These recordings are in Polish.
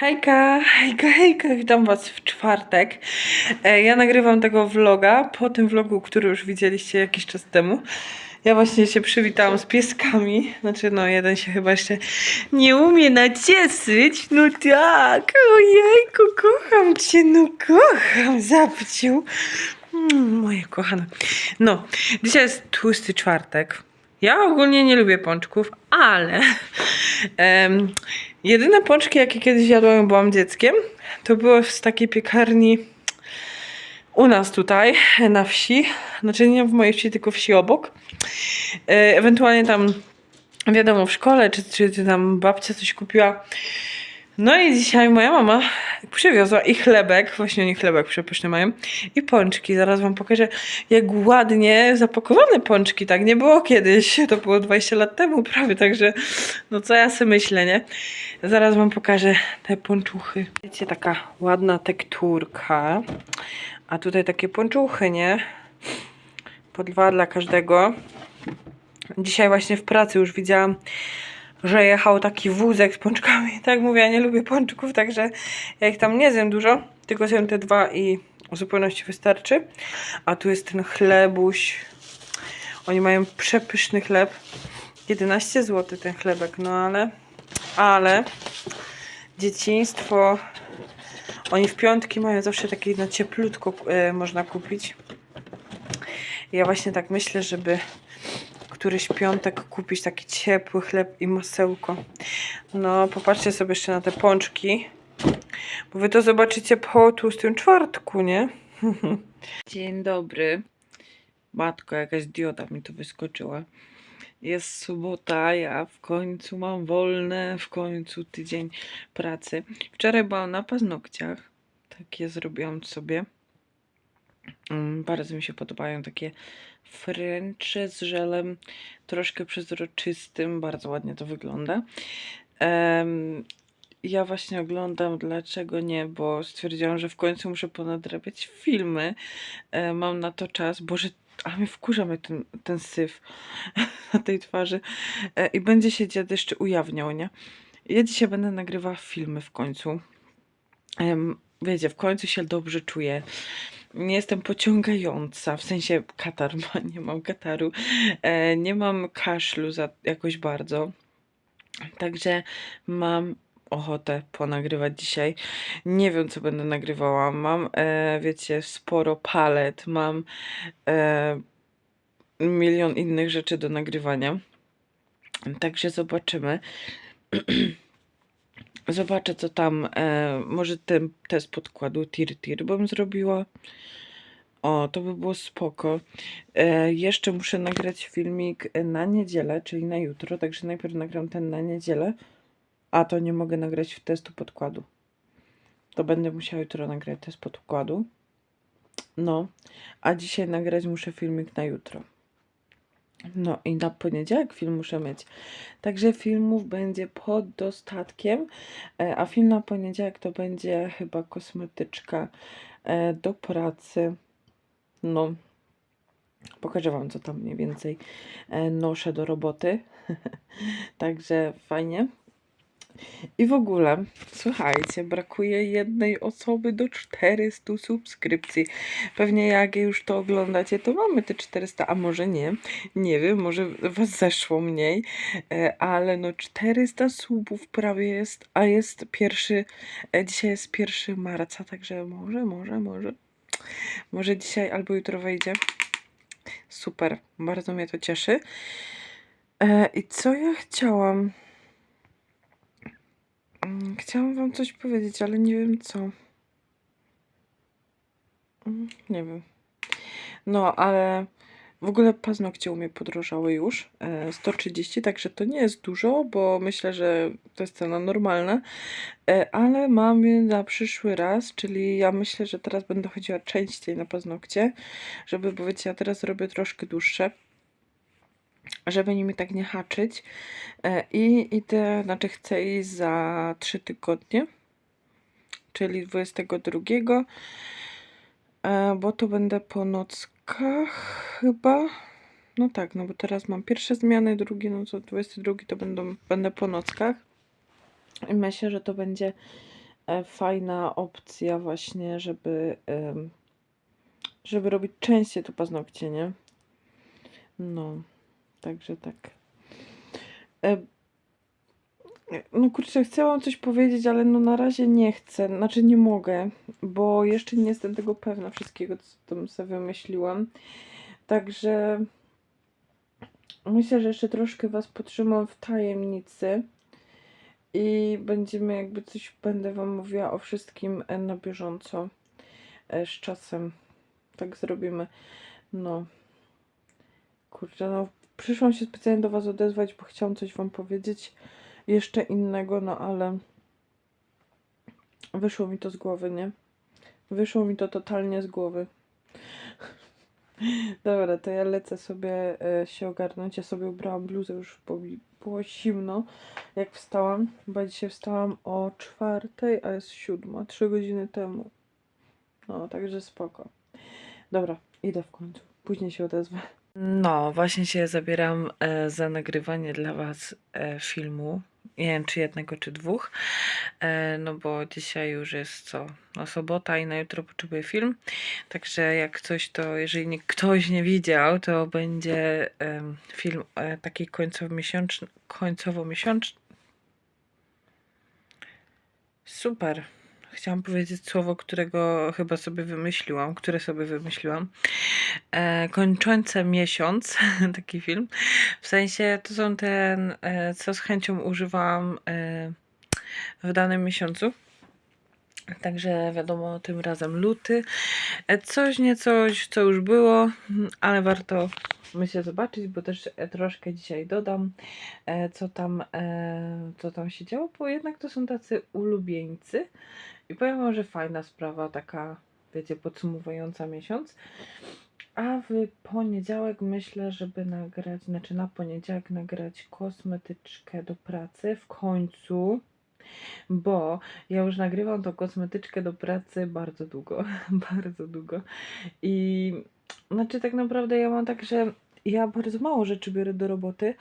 Hejka, hejka, hejka, witam Was w czwartek. E, Ja nagrywam tego vloga po tym vlogu, który już widzieliście jakiś czas temu. Ja właśnie się przywitałam z pieskami. Znaczy, no, jeden się chyba jeszcze nie umie nacieszyć. No tak, ojejku, kocham Cię, no kocham, zapciu. Mm, moje kochane. No, dzisiaj jest tłusty czwartek. Ja ogólnie nie lubię pączków, ale jedyne pączki, jakie kiedyś jadłam, byłam dzieckiem, to było z takiej piekarni u nas tutaj na wsi. Znaczy nie w mojej wsi, tylko wsi obok. E, ewentualnie tam, wiadomo, w szkole, czy, czy tam babcia coś kupiła. No i dzisiaj moja mama przywiozła i chlebek, właśnie oni chlebek przepyszny mają, i pączki. Zaraz wam pokażę, jak ładnie zapakowane pączki. Tak nie było kiedyś, to było 20 lat temu prawie, także no co ja sobie myślę, nie? Zaraz wam pokażę te pączuchy. Widzicie, taka ładna tekturka, a tutaj takie pączuchy, nie? Po dwa dla każdego. Dzisiaj właśnie w pracy już widziałam że jechał taki wózek z pączkami. Tak mówię, ja nie lubię pączków, także ja ich tam nie zjem dużo, tylko zjem te dwa i w zupełności wystarczy. A tu jest ten chlebuś. Oni mają przepyszny chleb. 11 zł ten chlebek, no ale, ale dzieciństwo. Oni w piątki mają zawsze takie na cieplutko e, można kupić. Ja właśnie tak myślę, żeby któryś piątek kupić taki ciepły chleb i masełko. No, popatrzcie sobie jeszcze na te pączki, bo wy to zobaczycie po tłustym czwartku, nie? Dzień dobry. Matko, jakaś dioda mi tu wyskoczyła. Jest sobota, ja w końcu mam wolne, w końcu tydzień pracy. Wczoraj byłam na paznokciach, takie zrobiłam sobie. Mm, Bardzo mi się podobają takie fręcze z żelem, troszkę przezroczystym, bardzo ładnie to wygląda. Em, ja właśnie oglądam, dlaczego nie, bo stwierdziłam, że w końcu muszę ponadrabiać filmy. E, mam na to czas, boże, a mnie wkurza mnie ten, ten syf na tej twarzy. E, I będzie się dziad jeszcze ujawniał, nie? Ja dzisiaj będę nagrywała filmy w końcu. Em, wiecie, w końcu się dobrze czuję. Nie jestem pociągająca, w sensie katar, ma, nie mam kataru, e, nie mam kaszlu za jakoś bardzo. Także mam ochotę ponagrywać dzisiaj. Nie wiem, co będę nagrywała. Mam, e, wiecie, sporo palet, mam e, milion innych rzeczy do nagrywania. Także zobaczymy. Zobaczę, co tam. E, może ten test podkładu Tir Tir bym zrobiła. O, to by było spoko. E, jeszcze muszę nagrać filmik na niedzielę, czyli na jutro, także najpierw nagram ten na niedzielę, a to nie mogę nagrać w testu podkładu. To będę musiała jutro nagrać test podkładu. No, a dzisiaj nagrać muszę filmik na jutro. No i na poniedziałek film muszę mieć. Także filmów będzie pod dostatkiem, e, a film na poniedziałek to będzie chyba kosmetyczka e, do pracy. No, pokażę Wam, co tam mniej więcej e, noszę do roboty. Także fajnie. I w ogóle, słuchajcie, brakuje jednej osoby do 400 subskrypcji. Pewnie jak już to oglądacie, to mamy te 400, a może nie. Nie wiem, może Was zeszło mniej, e, ale no 400 subów prawie jest, a jest pierwszy, e, dzisiaj jest 1 marca, także może, może, może, może dzisiaj albo jutro wejdzie. Super, bardzo mnie to cieszy. E, I co ja chciałam? Chciałam wam coś powiedzieć, ale nie wiem co. Mm, Nie wiem. No, ale w ogóle paznokcie u mnie podrożały już. e, 130, także to nie jest dużo, bo myślę, że to jest cena normalna. E, Ale mamy na przyszły raz, czyli ja myślę, że teraz będę chodziła częściej na paznokcie, żeby, bo wiecie, ja teraz robię troszkę dłuższe żeby nimi tak nie haczyć. E, I idę, znaczy chcę iść za 3 tygodnie, czyli 22, e, bo to będę po nockach chyba. No tak, no bo teraz mam pierwsze zmiany, drugie, no to 22 to będą, będę po nockach. I myślę, że to będzie e, fajna opcja właśnie, żeby, żeby robić częściej to paznokcie, nie? No, także tak. E, no kurczę, chciałam coś powiedzieć, ale no na razie nie chcę, znaczy nie mogę, bo jeszcze nie jestem tego pewna wszystkiego, co tam sobie wymyśliłam. Także myślę, że jeszcze troszkę Was potrzymam w tajemnicy i będziemy jakby coś, będę Wam mówiła o wszystkim e, na bieżąco e, z czasem. Tak zrobimy. No. Kurczę, no przyszłam się specjalnie do Was odezwać, bo chciałam coś Wam powiedzieć jeszcze innego, no ale wyszło mi to z głowy, nie? Wyszło mi to totalnie z głowy. Dobra, to ja lecę sobie e, się ogarnąć. Ja sobie ubrałam bluzę już, bo mi było zimno, jak wstałam. Bo dzisiaj wstałam o czwartej, a jest siódma, trzy godziny temu. No, także spoko. Dobra, idę w końcu. Później się odezwę. No, właśnie się zabieram e, za nagrywanie dla Was e, filmu. Nie wiem, czy jednego, czy dwóch. E, no bo dzisiaj już jest co? No sobota i na jutro potrzebuję film. Także jak coś, to jeżeli nie, ktoś nie widział, to będzie film taki końcowo-miesięczny. Końcowo-miesięczny. Super. Chciałam powiedzieć słowo, którego chyba sobie wymyśliłam, które sobie wymyśliłam. E, kończące miesiąc, taki film. W sensie to są ten, e, co z chęcią używam e, w danym miesiącu. Także wiadomo, tym razem luty. E, Coś, nie coś, co już było, ale warto myślę zobaczyć, bo też e, troszkę dzisiaj dodam, e, co tam, co tam się działo, bo jednak to są tacy ulubieńcy. I powiem wam, że fajna sprawa, taka, wiecie, podsumowująca miesiąc. A w poniedziałek myślę, żeby nagrać, znaczy na poniedziałek nagrać kosmetyczkę do pracy w końcu, bo ja już nagrywam tą kosmetyczkę do pracy bardzo długo, bardzo długo. I znaczy tak naprawdę ja mam tak, że ja bardzo mało rzeczy biorę do roboty,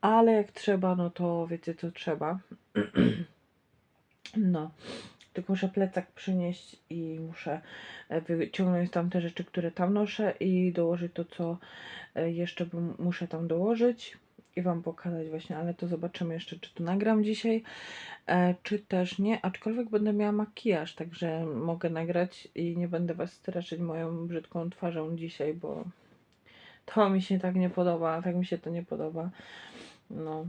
ale jak trzeba, no to wiecie co trzeba. No. Tylko muszę plecak przynieść i muszę e, wyciągnąć tam te rzeczy, które tam noszę i dołożyć to, co e, jeszcze muszę tam dołożyć i Wam pokazać właśnie, ale to zobaczymy jeszcze, czy to nagram dzisiaj, e, czy też nie, aczkolwiek będę miała makijaż, także mogę nagrać i nie będę Was straszyć moją brzydką twarzą dzisiaj, bo to mi się tak nie podoba, tak mi się to nie podoba, no.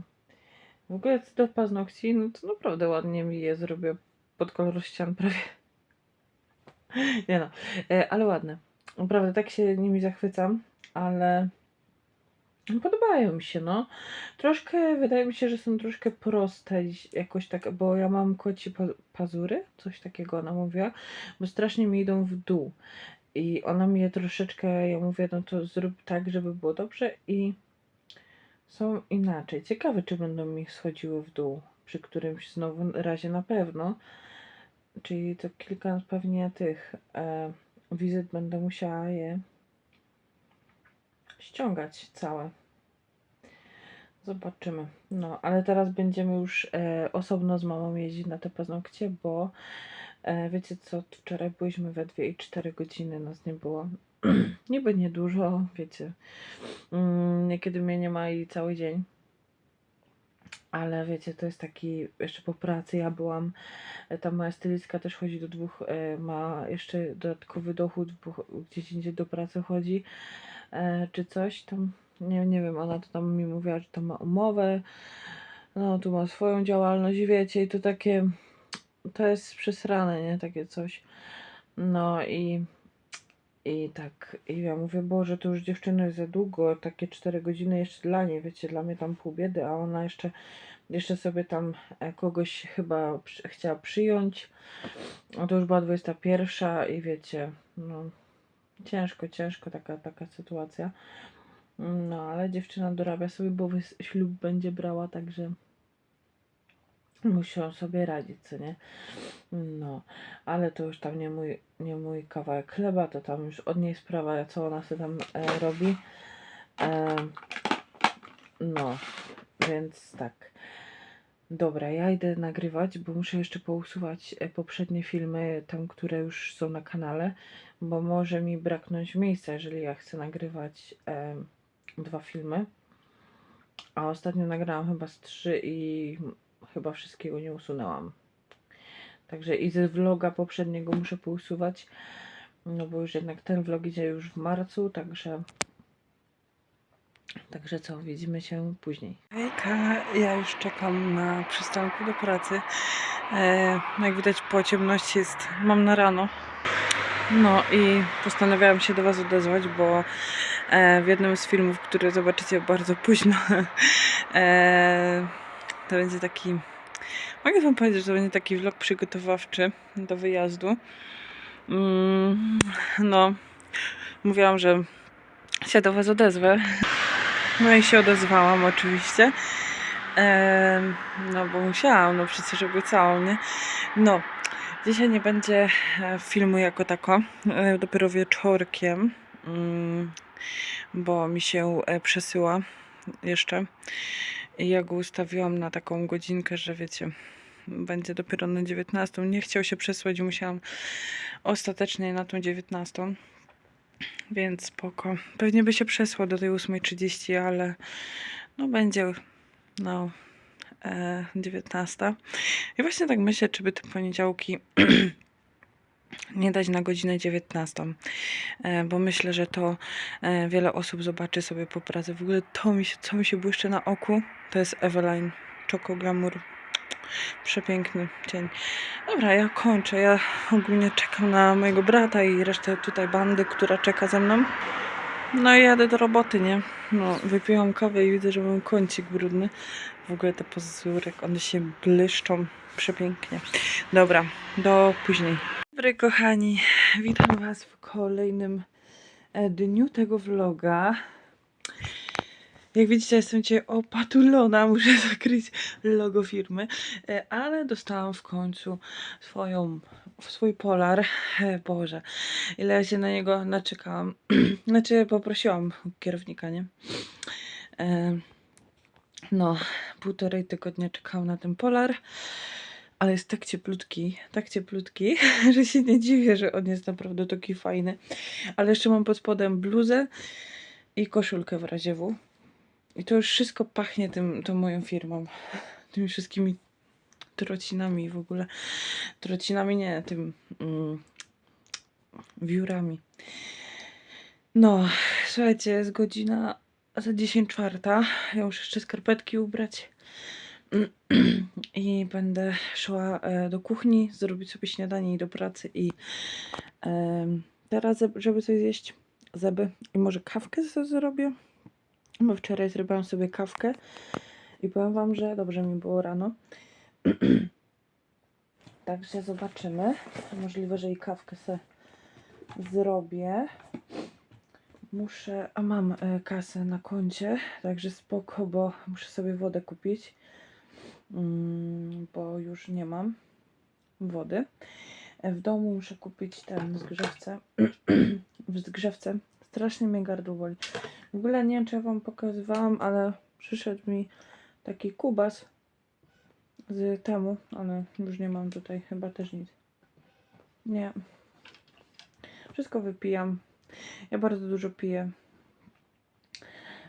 W ogóle do paznokci, no to naprawdę ładnie mi je zrobię pod kolor ścian prawie. Nie no, e, ale ładne. Naprawdę tak się nimi zachwycam, ale podobają mi się, no. Troszkę, wydaje mi się, że są troszkę proste jakoś tak, bo ja mam koci pa pazury, coś takiego ona mówiła, bo strasznie mi idą w dół. I ona mi je troszeczkę, ja mówię, no to zrób tak, żeby było dobrze i są inaczej. Ciekawe, czy będą mi schodziły w dół przy którymś znowu razie na pewno. Czyli to kilka pewnie tych e, wizyt będę musiała je ściągać całe. Zobaczymy. No, ale teraz będziemy już e, osobno z mamą jeździć na te paznokcie, bo e, wiecie co, wczoraj byliśmy we 2 i 4 godziny, nas nie było. Niby niedużo, wiecie. Mm, niekiedy mnie nie ma i cały dzień. Ale wiecie, to jest taki, jeszcze po pracy ja byłam, e, ta moja stylistka też chodzi do dwóch, e, ma jeszcze dodatkowy dochód, gdzieś indziej do pracy chodzi, e, czy coś tam, nie, nie wiem, ona to tam mi mówiła, że tam ma umowę, no tu ma swoją działalność, wiecie, i to takie, to jest przesrane, nie, takie coś, no i, i tak, i ja mówię, Boże, to już dziewczyny za długo, takie 4 godziny jeszcze dla niej, wiecie, dla mnie tam pół biedy, a ona jeszcze, jeszcze sobie tam e, kogoś chyba przy, chciała przyjąć, no to już była 21 i wiecie, no ciężko, ciężko taka, taka sytuacja. No, ale dziewczyna dorabia sobie, bo ślub będzie brała, także muszą sobie radzić, co nie? No, ale to już tam nie mój, nie mój kawałek chleba, to tam już od niej sprawa, co ona sobie tam e, robi. E, no, więc tak. Dobra, ja idę nagrywać, bo muszę jeszcze pousuwać e, poprzednie filmy, tam, które już są na kanale, bo może mi braknąć miejsca, jeżeli ja chcę nagrywać em, dwa filmy. A ostatnio nagrałam chyba z trzy i chyba wszystkiego nie usunęłam. Także i ze vloga poprzedniego muszę pousuwać, no bo już jednak ten vlog idzie już w marcu, także Także co, widzimy się później. Hejka, ja już czekam na przystanku do pracy. E, jak widać po ciemności jest, mam na rano. No i postanawiałam się do Was odezwać, bo e, w jednym z filmów, które zobaczycie bardzo późno, e, to będzie taki, mogę Wam powiedzieć, że to będzie taki vlog przygotowawczy do wyjazdu. Mm, no, mówiłam, że się do Was odezwę. No i się odezwałam oczywiście. No bo musiałam, no przecież obiecałam, nie? No, dzisiaj nie będzie e, filmu jako tako, e, dopiero wieczorkiem, mm, bo mi się e, przesyła jeszcze. Ja go ustawiłam na taką godzinkę, że wiecie, będzie dopiero na 19. Nie chciał się przesłać, musiałam ostatecznie na tą 19. Więc spoko. Pewnie by się przesłał do tej 8.30, ale no będzie no e, 19. I właśnie tak myślę, czy by te poniedziałki nie dać na godzinę 19. E, bo myślę, że to e, wiele osób zobaczy sobie po pracy. W ogóle to mi się, co mi się błyszczy na oku, to jest Eveline Choco Glamour. Przepiękny dzień. Dobra, ja kończę. Ja ogólnie czekam na mojego brata i resztę tutaj bandy, która czeka ze mną. No i jadę do roboty, nie? No, wypiłam kawę i widzę, że mam kącik brudny. W ogóle te pozórek, one się błyszczą przepięknie. Dobra, do później. Dobry kochani, witam Was w kolejnym e, dniu tego vloga. Jak widzicie, jestem dzisiaj opatulona, muszę zakryć logo firmy, e, ale dostałam w końcu swoją, swój polar. Boże, ile ja się na niego naczekałam. Znaczy, poprosiłam kierownika, nie? E, No, półtorej tygodnia czekałam na ten polar, ale jest tak cieplutki, tak cieplutki, że się nie dziwię, że on jest naprawdę taki fajny. Ale jeszcze mam pod spodem bluzę i koszulkę w razie W. I to już wszystko pachnie tym, tą moją firmą. Tymi wszystkimi trocinami w ogóle. Trocinami nie, tym mm, wiórami. No, słuchajcie, jest godzina za 10 czwarta. Ja muszę jeszcze skarpetki ubrać. I będę szła e, do kuchni, zrobić sobie śniadanie i do pracy. I teraz, żeby coś zjeść, zeby i może kawkę sobie zrobię. Bo wczoraj zrobiłam sobie kawkę i powiem Wam, że dobrze mi było rano. Także zobaczymy. Możliwe, że i kawkę sobie zrobię. Muszę, a mam e, kasę na koncie, także spoko, bo muszę sobie wodę kupić, mm, bo już nie mam wody. E, W domu muszę kupić ten zgrzewce. w zgrzewce strasznie mnie gardło boli. W ogóle nie wiem, czy ja Wam pokazywałam, ale przyszedł mi taki kubas z temu, ale już nie mam tutaj chyba też nic. Nie. Wszystko wypijam. Ja bardzo dużo piję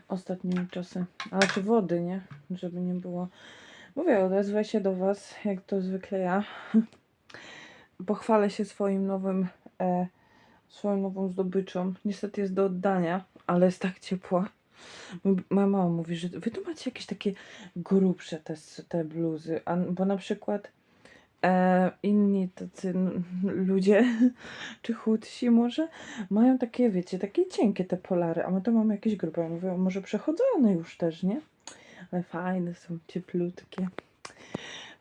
ostatnimi czasy. Ale czy wody, nie? Żeby nie było. Mówię, odezwę się do Was, jak to zwykle ja. Pochwalę się swoim nowym, e, swoją nową zdobyczą. Niestety jest do oddania, ale jest tak ciepła. Moja mama mówi, że wy tu macie jakieś takie grubsze te, te bluzy, a, bo na przykład e, inni tacy ludzie, czy chudsi może, mają takie, wiecie, takie cienkie te polary, a my to mamy jakieś grube. Ja mówię, może przechodzone już też, nie? Ale fajne są, cieplutkie.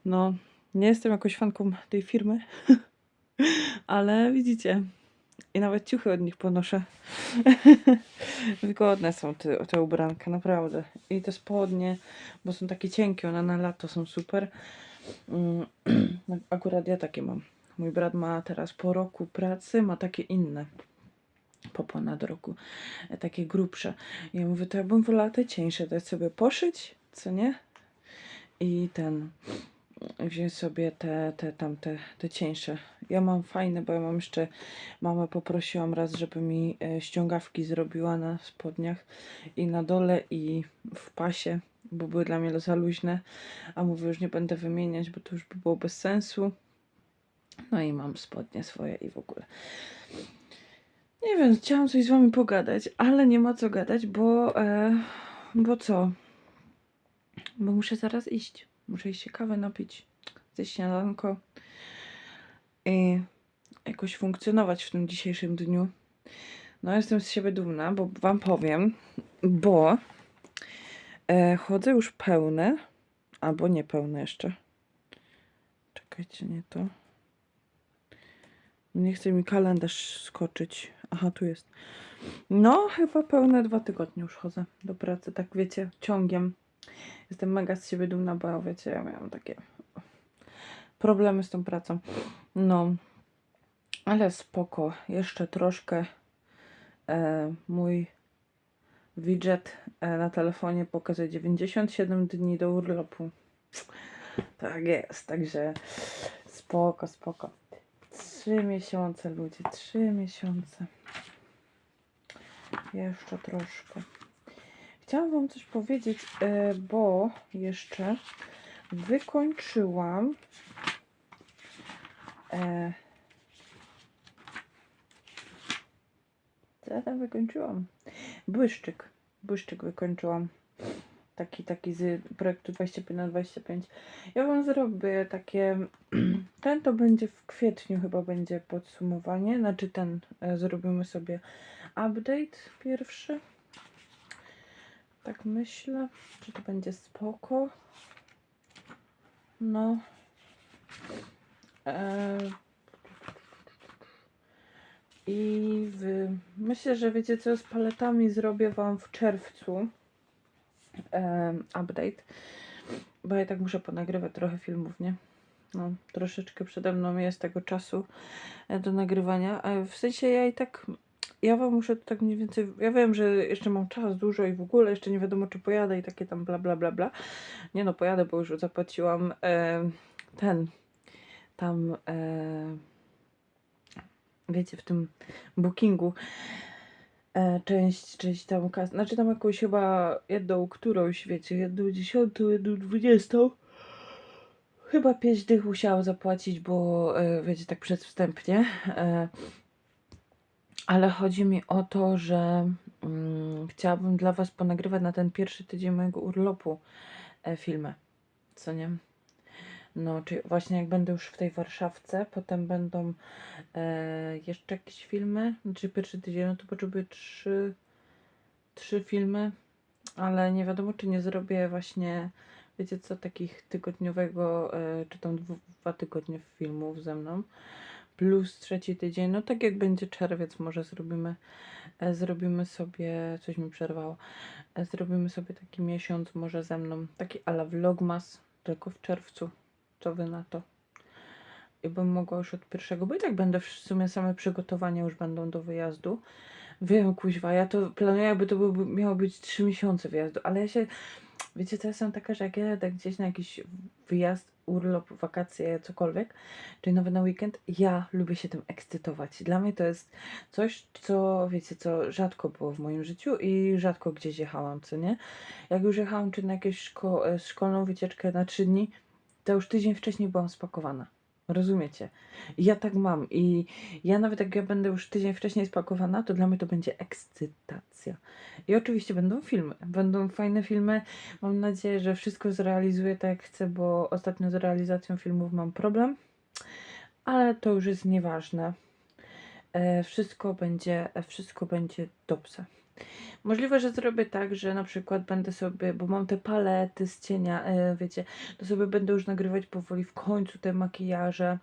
No, nie jestem jakąś fanką tej firmy, ale widzicie, i nawet ciuchy od nich ponoszę. Wygodne są te, te ubranka, naprawdę. I te spodnie, bo są takie cienkie, one na lato są super. Mm, no, Akurat ja takie mam. Mój brat ma teraz po roku pracy, ma takie inne. Po ponad roku. e, Takie grubsze. I ja mówię, to ja bym wolała te cieńsze dać sobie poszyć, co nie? i ten wziąć sobie te, te tamte, te cieńsze. Ja mam fajne, bo ja mam jeszcze, mamę poprosiłam raz, żeby mi e, ściągawki zrobiła na spodniach i na dole i w pasie, bo były dla mnie za luźne, a mówię, już nie będę wymieniać, bo to już by było bez sensu. No i mam spodnie swoje i w ogóle. Nie wiem, chciałam coś z wami pogadać, ale nie ma co gadać, bo, e, bo co? Bo muszę zaraz iść. Muszę iść się kawę napić, zjeść śniadanko i jakoś funkcjonować w tym dzisiejszym dniu. No, jestem z siebie dumna, bo wam powiem, bo e, chodzę już pełne, albo niepełne jeszcze. Czekajcie, nie to. Nie chce mi kalendarz skoczyć. Aha, tu jest. No, chyba pełne dwa tygodnie już chodzę do pracy, tak wiecie, ciągiem. Jestem mega z siebie dumna, bo wiecie, ja miałam takie problemy z tą pracą. No, ale spoko. Jeszcze troszkę e, mój widget e, na telefonie pokazuje 97 dni do urlopu. Tak jest, także spoko, spoko. Trzy miesiące, ludzie, trzy miesiące. Jeszcze troszkę. Chciałam Wam coś powiedzieć, e, bo jeszcze wykończyłam e, co ja tam wykończyłam? Błyszczyk. Błyszczyk wykończyłam. Taki, taki z projektu 25 na 25. Ja Wam zrobię takie. Ten to będzie w kwietniu, chyba będzie podsumowanie. Znaczy, ten e, zrobimy sobie update pierwszy. Tak myślę, że to będzie spoko. No. E, I w, myślę, że wiecie co, z paletami zrobię Wam w czerwcu e, update. Bo ja tak muszę ponagrywać trochę filmów, nie? No, troszeczkę przede mną jest tego czasu e, do nagrywania. W sensie ja i tak ja wam muszę tak mniej więcej. Ja wiem, że jeszcze mam czas dużo i w ogóle jeszcze nie wiadomo, czy pojadę i takie tam bla bla bla bla. Nie no, pojadę, bo już zapłaciłam e, ten tam. E, wiecie, w tym bookingu e, część, część tam kas, znaczy tam jakąś chyba jedną którąś, wiecie, jedną dziesiątą, jedną dwudziestą. Chyba pięć dych musiałam zapłacić, bo e, wiecie, tak przedwstępnie. E, ale chodzi mi o to, że mm, chciałabym dla Was ponagrywać na ten pierwszy tydzień mojego urlopu e, filmy. Co nie? No, czyli właśnie jak będę już w tej Warszawce, potem będą e, jeszcze jakieś filmy. Znaczy pierwszy tydzień, no to potrzebuję trzy, trzy filmy, ale nie wiadomo, czy nie zrobię właśnie, wiecie co, takich tygodniowego, e, czy tam dwa tygodnie filmów ze mną plus trzeci tydzień, no tak jak będzie czerwiec, może zrobimy, e, zrobimy sobie, coś mi przerwało, e, zrobimy sobie taki miesiąc może ze mną, taki ala vlogmas, tylko w czerwcu, co wy na to? I bym mogła już od pierwszego, bo i tak będę w sumie same przygotowania już będą do wyjazdu. Wiem, kuźwa, ja to planuję, jakby to byłby, miało być trzy miesiące wyjazdu, ale ja się, wiecie, ja jestem taka, że jak jadę gdzieś na jakiś wyjazd, urlop, wakacje, cokolwiek, czyli nawet na weekend, ja lubię się tym ekscytować. Dla mnie to jest coś, co, wiecie, co rzadko było w moim życiu i rzadko gdzieś jechałam, co nie? Jak już jechałam czy na jakąś szko szkolną wycieczkę na trzy dni, to już tydzień wcześniej byłam spakowana. Rozumiecie? Ja tak mam i ja nawet jak ja będę już tydzień wcześniej spakowana, to dla mnie to będzie ekscytacja. I oczywiście będą filmy, będą fajne filmy. Mam nadzieję, że wszystko zrealizuję tak jak chcę, bo ostatnio z realizacją filmów mam problem, ale to już jest nieważne. E, wszystko będzie, wszystko będzie dobrze. Możliwe, że zrobię tak, że na przykład będę sobie, bo mam te palety z cienia, e, wiecie, to sobie będę już nagrywać powoli w końcu te makijaże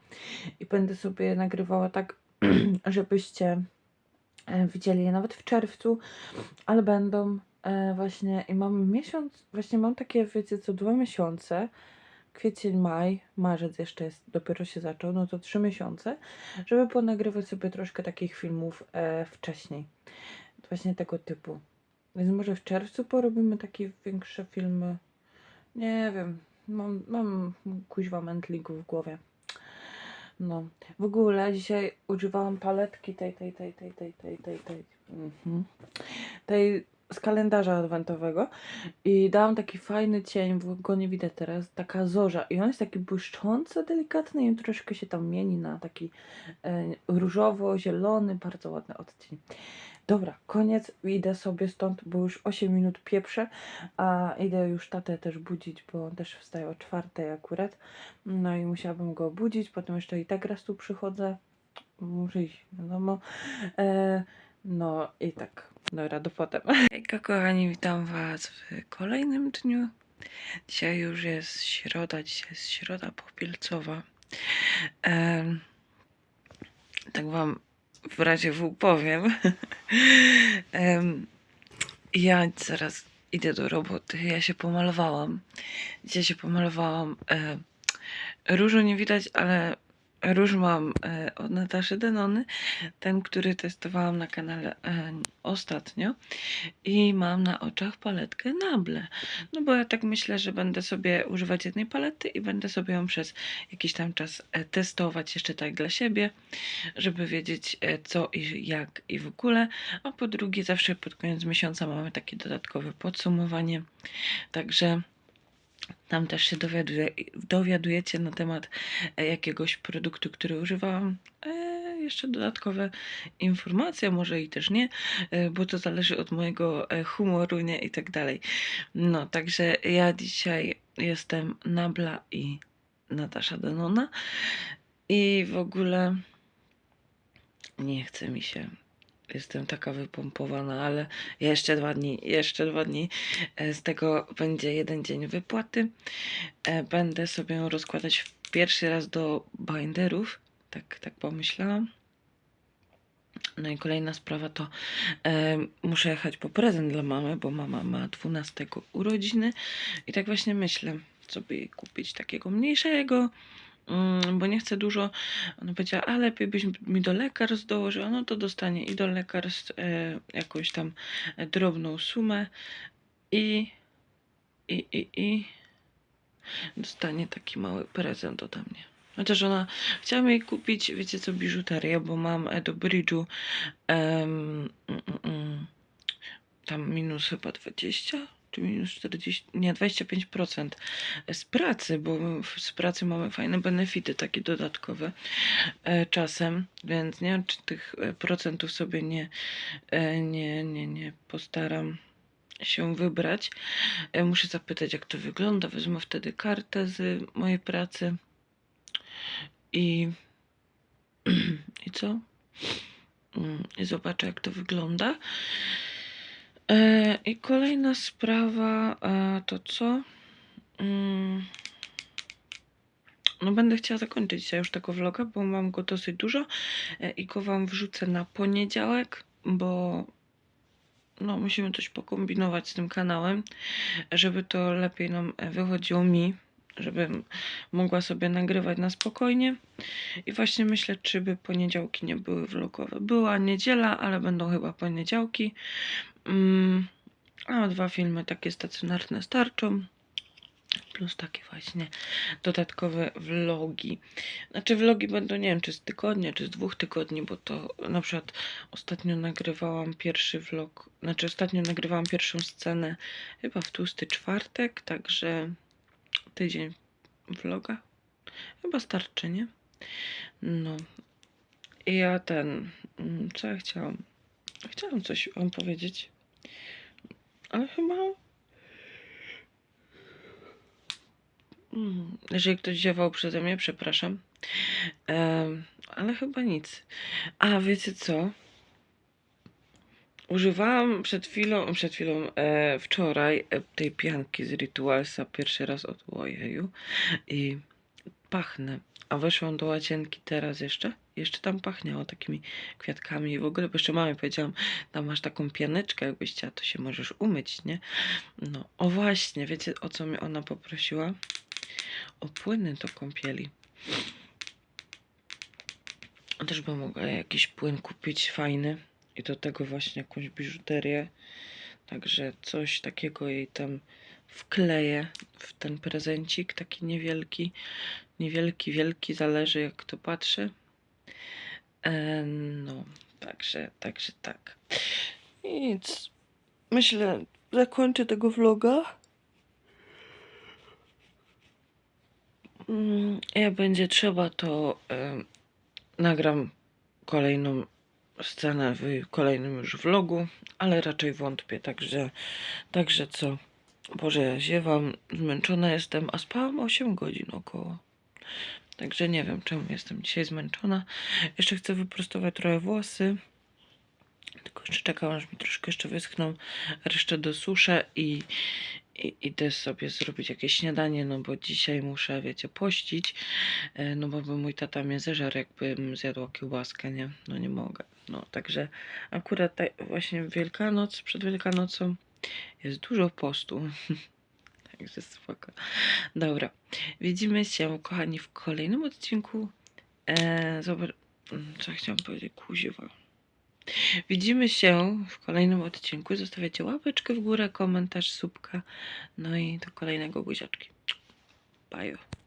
i będę sobie nagrywała tak, żebyście e, widzieli je nawet w czerwcu, ale będą e, właśnie i mam miesiąc, właśnie mam takie, wiecie, co dwa miesiące, kwiecień, maj, marzec jeszcze jest, dopiero się zaczął, no to trzy miesiące, żeby ponagrywać sobie troszkę takich filmów wcześniej właśnie tego typu. Więc może w czerwcu porobimy takie większe filmy. Nie wiem. mam, mam kuźwa mętlików w głowie. No, w ogóle dzisiaj używałam paletki tej, tej, tej, tej, tej, tej, tej, tej, mhm. tej z kalendarza adwentowego i dałam taki fajny cień, go nie widać teraz, taka zorza i on jest taki błyszczący, delikatny i troszkę się tam mieni na taki e, różowo-zielony, bardzo ładny odcień. Dobra, koniec, idę sobie stąd, bo już 8 minut pieprzę, a idę już tatę też budzić, bo on też wstaje o czwartej akurat. No i musiałabym go obudzić, potem jeszcze i tak raz tu przychodzę. Muszę iść, wiadomo. E, no i tak, dobra, do potem. Hejka kochani, witam was w kolejnym dniu. Dzisiaj już jest środa, dzisiaj jest środa popielcowa. Em, tak wam w razie W powiem. Em, ja zaraz idę do roboty. Ja się pomalowałam. Dzisiaj się pomalowałam. E, różu nie widać, ale róż mam e, od Nataszy Denony. Ten, który testowałam na kanale e, ostatnio. I mam na oczach paletkę Nable. No bo ja tak myślę, że będę sobie używać jednej palety i będę sobie ją przez jakiś tam czas e, testować jeszcze tak dla siebie, żeby wiedzieć co i jak i w ogóle. A po drugie, zawsze pod koniec miesiąca mamy takie dodatkowe podsumowanie. Także tam też się dowiaduje, dowiadujecie na temat e, jakiegoś produktu, który używałam. E, jeszcze dodatkowe informacje, może i też nie, e, bo to zależy od mojego e, humoru, nie i tak dalej. No, także ja dzisiaj jestem Nabla i Natasza Denona i w ogóle nie chce mi się. Jestem taka wypompowana, ale jeszcze dwa dni, jeszcze dwa dni. E, Z tego będzie jeden dzień wypłaty. E, Będę sobie ją rozkładać pierwszy raz do binderów. Tak, tak pomyślałam. No i kolejna sprawa to e, muszę jechać po prezent dla mamy, bo mama ma 12 urodziny. I tak właśnie myślę, jej kupić takiego mniejszego, bo nie chcę dużo. Ona powiedziała, a lepiej byś mi do lekarstw dołożyła. No to dostanie i do lekarstw e, jakąś tam e, drobną sumę i, i, i, i dostanie taki mały prezent ode mnie. Chociaż ona chciałam jej kupić, wiecie co, biżuterię, bo mam e, do bridge'u em, mm, mm, mm, tam minus chyba 20 czy minus 40, nie 25% z pracy, bo z pracy mamy fajne benefity takie dodatkowe e, czasem, więc nie czy tych e, procentów sobie nie, e, nie, nie, nie postaram się wybrać. Muszę zapytać, jak to wygląda. Wezmę wtedy kartę z mojej pracy i, i co? Mm, I zobaczę, jak to wygląda. E, I kolejna sprawa e, to co? Mm, No będę chciała zakończyć dzisiaj już tego vloga, bo mam go dosyć dużo e, i go wam wrzucę na poniedziałek, bo no musimy coś pokombinować z tym kanałem, żeby to lepiej nam wychodziło mi, żebym mogła sobie nagrywać na spokojnie. I właśnie myślę, czy by poniedziałki nie były vlogowe. Była niedziela, ale będą chyba poniedziałki. Mm, a dwa filmy takie stacjonarne starczą. Plus takie właśnie dodatkowe vlogi. Znaczy vlogi będą, nie wiem, czy z tygodnia, czy z dwóch tygodni, bo to na przykład ostatnio nagrywałam pierwszy vlog, znaczy ostatnio nagrywałam pierwszą scenę chyba w tłusty czwartek, także tydzień vloga. Chyba starczy, nie? No. I ja ten, mm, co ja chciałam? Chciałam coś wam powiedzieć, ale chyba Mm, Jeżeli ktoś ziewał przeze mnie, przepraszam. Ale chyba nic. A wiecie co? Używałam przed chwilą, przed chwilą, e, wczoraj e, tej pianki z Ritualsa pierwszy raz od ojeju i pachnę. A weszłam do łazienki teraz jeszcze. Jeszcze tam pachniało takimi kwiatkami i w ogóle, bo jeszcze mamie powiedziałam, tam masz taką pianeczkę, jakbyś chciała, to się możesz umyć, nie? No, o właśnie, wiecie o co mnie ona poprosiła? O płyny do kąpieli. Też bym mogła jakiś płyn kupić fajny i do tego właśnie jakąś biżuterię. Także coś takiego jej tam wkleję w ten prezencik, taki niewielki, niewielki, wielki, zależy jak to patrzy. No, także, także tak. Nic. Myślę, zakończę tego vloga. Mm, Jak będzie trzeba, to em, nagram kolejną scenę w kolejnym już vlogu, ale raczej wątpię, także, także co? Boże, ja ziewam, zmęczona jestem, a spałam 8 godzin około. Także nie wiem, czemu jestem dzisiaj zmęczona. Jeszcze chcę wyprostować trochę włosy. Tylko jeszcze czekam, aż mi troszkę jeszcze wyschną. Resztę dosuszę i, i idę sobie zrobić jakieś śniadanie, no bo dzisiaj muszę, wiecie, pościć. E, No bo by mój tata mnie zeżarł, jakbym zjadła kiełbaskę, nie? No nie mogę. No także akurat ta, właśnie Wielkanoc, przed Wielkanocą jest dużo postu. Także spoko. Dobra. Widzimy się, kochani, w kolejnym odcinku. E, zobacz, mm, co chciałam powiedzieć, kuziwa. Widzimy się w kolejnym odcinku. Zostawiacie łapeczkę w górę, komentarz, subka. No i do kolejnego buziaczki. Bye.